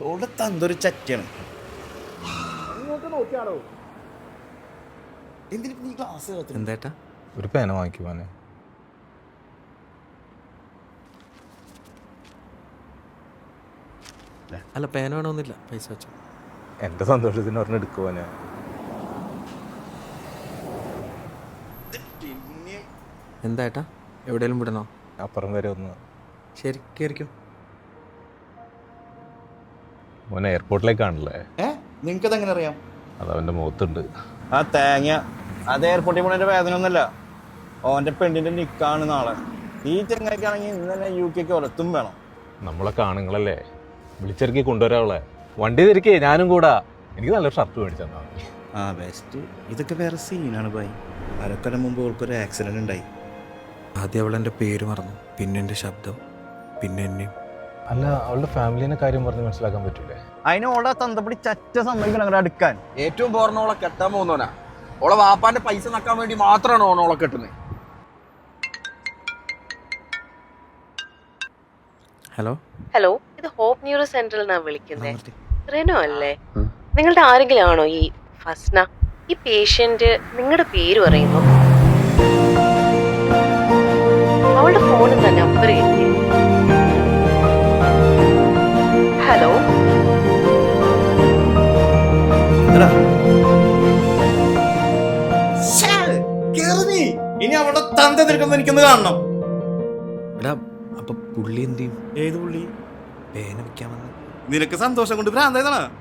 ഓളുടെ തന്തൊരു class എന്തേട്ടാ ഒരു പേന വാങ്ങിക്കുവാനെ അല്ല പേന വേണമെന്നില്ല പൈസ വെച്ചോ. എന്റെ സന്തോഷത്തിന് ഒരെണ്ണം എടുക്കുവാനെ എന്താ എവിടെയെങ്കിലും വിടണോ? അപ്പുറം വരെ ഒന്ന്. ശരി കയറിക്കോ മോനെ എയർപോർട്ടിലേക്കാണല്ലേ? ഏ? നിങ്ങൾക്കത് എങ്ങനെ അറിയാം? അത് അവന്റെ മുഖത്തുണ്ട്. ആ തേങ്ങ. അത് എയർപോർട്ടിൽ പോണതിന്റെ വേദന ഒന്നല്ല ഓന്റെ പെണ്ണിന്റെ നിക്കാണ് നാളെ. ഈ ചെങ്ങായിക്കാണെങ്കിൽ ഇന്ന് തന്നെ യു കെക്ക് ഒരത്തും വേണം. നമ്മളൊക്കെ ആണുങ്ങളല്ലേ? വിളിച്ചിറക്കി കൊണ്ടുവരാവളെ. വണ്ടി തിരിക്കേ ഞാനും കൂടാ. എനിക്ക് നല്ല ഷർട്ട് മേടിച്ചു മതി. ആ ബെസ്റ്റ് ഇതൊക്കെ വേറെ സീനാണ് ബായ് അരക്കൊല്ലം മുമ്പ് അവൾക്കൊരു ആക്സിഡന്റ് ഉണ്ടായി. ആദ്യം അവൾ എന്റെ പേര് മറന്നു. പിന്നെ എന്റെ ശബ്ദം. പിന്നെ എന്നെയും. അല്ല അവളുടെ ഫാമിലിനെ കാര്യം പറഞ്ഞ് മനസ്സിലാക്കാൻ പറ്റൂലേ? അതിനെ ഓടെ തന്തപ്പടി ചറ്റ സമ്മതിക്കണം അങ്ങനെ അടുക്കാൻ. ഏറ്റവും ഓളെ കെട്ടാൻ പോകുന്നവനാ. ഓളെ വാപ്പാന്റെ പൈസ നക്കാൻ വേണ്ടി മാത്രമാണ് ഓണോളെ കെട്ടുന്നത് ഹലോ? ഹലോ ഇത് ഹോപ്പ് ന്യൂറോ സെന്ററിൽ നിന്നാണ് വിളിക്കുന്നത് റെനോ അല്ലേ? നിങ്ങളുടെ ആരെങ്കിലും ആണോ ഈ ഫസ്ന? ഈ പേഷ്യന്റ് നിങ്ങളുടെ പേര് പറയുന്നു. ഇനി അവിടെ തന്ത നിൽക്കുന്ന എനിക്കൊന്ന് കാണണം. എടാ അപ്പൊ പുള്ളി എന്ത് ചെയ്യും? ഏത് പുള്ളി? പേന വിൽക്കാമെന്ന്. നിനക്ക് സന്തോഷം കൊണ്ട് ഭ്രാന്തായതാണ്.